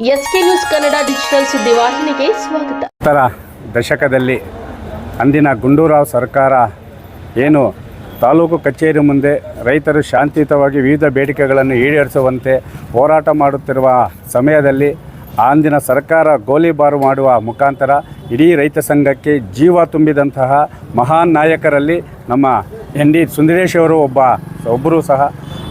S K news Kannada digital ಸ್ವಾಗತ. ದಶಕದಲ್ಲಿ ಅಂದಿನ ಗುಂಡೂರಾವ್ ಸರ್ಕಾರ ಏನು ತಾಲೂಕು ಕಚೇರಿ ಮುಂದೆ ರೈತರು ಶಾಂತಿಯುತವಾಗಿ ವಿವಿಧ ಬೇಡಿಕೆಗಳನ್ನು ಈಡೇರಿಸುವಂತೆ ಹೋರಾಟ ಮಾಡುತ್ತಿರುವ ಸಮಯದಲ್ಲಿ ಅಂದಿನ ಸರ್ಕಾರ ಗೋಲಿಬಾರು ಮಾಡುವ ಮುಖಾಂತರ ಇಡೀ ರೈತ ಸಂಘಕ್ಕೆ ಜೀವ ತುಂಬಿದಂತಹ ಮಹಾನ್ ನಾಯಕರಲ್ಲಿ ನಮ್ಮ ಎನ್ ಡಿ ಸುಂದರೇಶ್ ಅವರು ಒಬ್ಬ, ಒಬ್ಬರು ಸಹ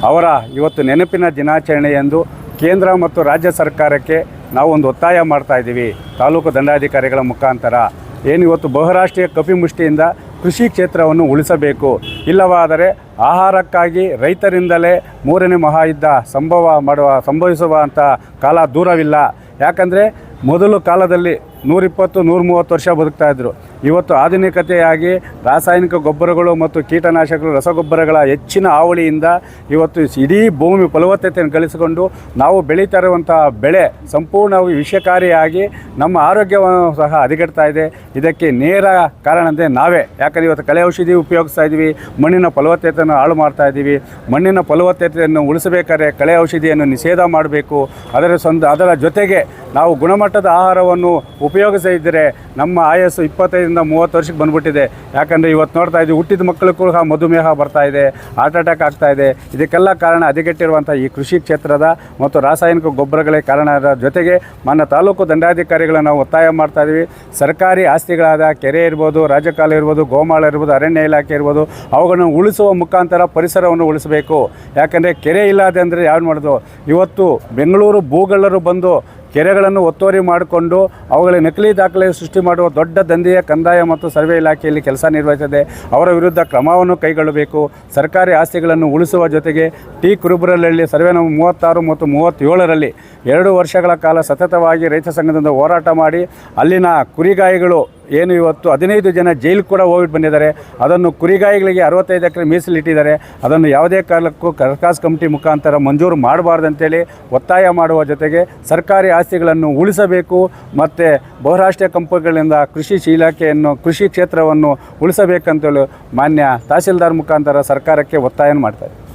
ಅವರ ಇವತ್ತು ನೆನಪಿನ ದಿನಾಚರಣೆ ಎಂದು ಕೇಂದ್ರ ಮತ್ತು ರಾಜ್ಯ ಸರ್ಕಾರಕ್ಕೆ ನಾವು ಒಂದು ಒತ್ತಾಯ ಮಾಡ್ತಾ ಇದ್ದೀವಿ. ತಾಲೂಕು ದಂಡಾಧಿಕಾರಿಗಳ ಮುಖಾಂತರ. ಏನು ಇವತ್ತು ಬಹುರಾಷ್ಟ್ರೀಯ ಕಪಿಮುಷ್ಟಿಯಿಂದ ಕೃಷಿ ಕ್ಷೇತ್ರವನ್ನು ಉಳಿಸಬೇಕು. ಇಲ್ಲವಾದರೆ ಆಹಾರಕ್ಕಾಗಿ ರೈತರಿಂದಲೇ ಮೂರನೇ ಮಹಾಯುದ್ಧ ಸಂಭವ ಮಾಡುವ ಸಂಭವಿಸುವಂಥ ಕಾಲ ದೂರವಿಲ್ಲ. ಯಾಕಂದರೆ ಮೊದಲು ಕಾಲದಲ್ಲಿ ನೂರಿಪ್ಪತ್ತು ನೂರ ಮೂವತ್ತು ವರ್ಷ ಬದುಕ್ತಾಯಿದ್ರು ಇವತ್ತು ಆಧುನಿಕತೆಯಾಗಿ ರಾಸಾಯನಿಕ ಗೊಬ್ಬರಗಳು ಮತ್ತು ಕೀಟನಾಶಕಗಳು, ರಸಗೊಬ್ಬರಗಳ ಹೆಚ್ಚಿನ ಹಾವಳಿಯಿಂದ ಇವತ್ತು ಇಡೀ ಭೂಮಿ ಫಲವತ್ತತೆಯನ್ನು ಗಳಿಸಿಕೊಂಡು ನಾವು ಬೆಳೀತಾ ಇರುವಂತಹ ಬೆಳೆ ಸಂಪೂರ್ಣವಾಗಿ ವಿಷಕಾರಿಯಾಗಿ ನಮ್ಮ ಆರೋಗ್ಯವನ್ನು ಸಹ ಹದಗೆಡ್ತಾ ಇದೆ. ಇದಕ್ಕೆ ನೇರ ಕಾರಣ ಅಂದರೆ ನಾವೇ. ಯಾಕಂದರೆ ಇವತ್ತು ಕಳೆ ಔಷಧಿ ಉಪಯೋಗಿಸ್ತಾ ಇದ್ದೀವಿ ಮಣ್ಣಿನ ಫಲವತ್ತತೆಯನ್ನು ಹಾಳು ಮಾಡ್ತಾ ಇದ್ದೀವಿ ಮಣ್ಣಿನ ಫಲವತ್ತತೆಯನ್ನು ಉಳಿಸಬೇಕಾದ್ರೆ ಕಳೆ ಔಷಧಿಯನ್ನು ನಿಷೇಧ ಮಾಡಬೇಕು. ಅದರ ಸಂದ, ಅದರ ಜೊತೆಗೆ ನಾವು ಗುಣಮಟ್ಟದ ಆಹಾರವನ್ನು ಉಪಯೋಗಿಸದಿದ್ದರೆ ನಮ್ಮ ಆಯಸ್ಸು ಇಪ್ಪತ್ತೈದರಿಂದ ಮೂವತ್ತು ವರ್ಷಕ್ಕೆ ಬಂದ್ಬಿಟ್ಟಿದೆ. ಯಾಕಂದರೆ ಇವತ್ತು ನೋಡ್ತಾ ಇದ್ದೀವಿ, ಹುಟ್ಟಿದ ಮಕ್ಕಳು ಕೂಡ ಮಧುಮೇಹ ಬರ್ತಾ ಇದೆ ಹಾರ್ಟ್ ಅಟ್ಯಾಕ್ ಆಗ್ತಾ ಇದೆ. ಇದಕ್ಕೆಲ್ಲ ಕಾರಣ ಹದಗೆಟ್ಟಿರುವಂಥ ಈ ಕೃಷಿ ಕ್ಷೇತ್ರದ ಮತ್ತು ರಾಸಾಯನಿಕ ಗೊಬ್ಬರಗಳೇ ಕಾರಣದ ಜೊತೆಗೆ ಮನ್ನ ತಾಲೂಕು ದಂಡಾಧಿಕಾರಿಗಳನ್ನ ನಾವು ಒತ್ತಾಯ ಮಾಡ್ತಾ ಇದ್ದೀವಿ. ಸರ್ಕಾರಿ ಆಸ್ತಿಗಳಾದ ಕೆರೆ ಇರ್ಬೋದು, ರಾಜಕಾಲ ಇರ್ಬೋದು, ಗೋಮಾಳ ಇರ್ಬೋದು, ಅರಣ್ಯ ಇಲಾಖೆ ಇರ್ಬೋದು, ಅವುಗಳನ್ನು ಉಳಿಸುವ ಮುಖಾಂತರ ಪರಿಸರವನ್ನು ಉಳಿಸಬೇಕು. ಯಾಕಂದರೆ ಕೆರೆ ಇಲ್ಲದೆ ಅಂದರೆ ಯಾರು ಮಾಡೋದು ಇವತ್ತು ಬೆಂಗಳೂರು ಭೂಗಳ್ಳರು ಬಂದು ಕೆರೆಗಳನ್ನು ಒತ್ತುವರಿ ಮಾಡಿಕೊಂಡು ಅವುಗಳ ನಕಲಿ ದಾಖಲೆ ಸೃಷ್ಟಿ ಮಾಡುವ ದೊಡ್ಡ ದಂಧೆಯ ಕಂದಾಯ ಮತ್ತು ಸರ್ವೆ ಇಲಾಖೆಯಲ್ಲಿ ಕೆಲಸ ನಿರ್ವಹಿಸಿದೆ ಅವರ ವಿರುದ್ಧ ಕ್ರಮವನ್ನು ಕೈಗೊಳ್ಳಬೇಕು. ಸರ್ಕಾರಿ ಆಸ್ತಿಗಳನ್ನು ಉಳಿಸುವ ಜೊತೆಗೆ ಟಿ ಕುರುಬರಳ್ಳಿ ಸರ್ವೆ ನಂಬರ್ ಮೂವತ್ತಾರು ಮತ್ತು ಮೂವತ್ತೇಳರಲ್ಲಿ ಎರಡು ವರ್ಷಗಳ ಕಾಲ ಸತತವಾಗಿ ರೈತ ಸಂಘದಿಂದ ಹೋರಾಟ ಮಾಡಿ ಅಲ್ಲಿನ ಕುರಿಗಾಯಿಗಳು ಏನು ಇವತ್ತು ಹದಿನೈದು ಜನ ಜೈಲು ಕೂಡ ಹೋಗಿ ಬಂದಿದ್ದಾರೆ. ಅದನ್ನು ಕುರಿಗಾಯಿಗಳಿಗೆ ಅರವತ್ತೈದು ಎಕರೆ ಮೀಸಲಿಟ್ಟಿದ್ದಾರೆ ಅದನ್ನು ಯಾವುದೇ ಕಾಲಕ್ಕೂ ಕರ್ಕಾಸ್ ಕಮಿಟಿ ಮುಖಾಂತರ ಮಂಜೂರು ಮಾಡಬಾರ್ದಂತೇಳಿ ಒತ್ತಾಯ ಮಾಡುವ ಜೊತೆಗೆ ಸರ್ಕಾರಿ ಆಸ್ತಿಗಳನ್ನು ಉಳಿಸಬೇಕು ಮತ್ತು ಬಹುರಾಷ್ಟ್ರೀಯ ಕಂಪನಿಗಳಿಂದ ಕೃಷಿ ಇಲಾಖೆಯನ್ನು, ಕೃಷಿ ಕ್ಷೇತ್ರವನ್ನು ಉಳಿಸಬೇಕಂತೇಳಿ ಮಾನ್ಯ ತಹಸೀಲ್ದಾರ್ ಮುಖಾಂತರ ಸರ್ಕಾರಕ್ಕೆ ಒತ್ತಾಯ ಮಾಡ್ತಾರೆ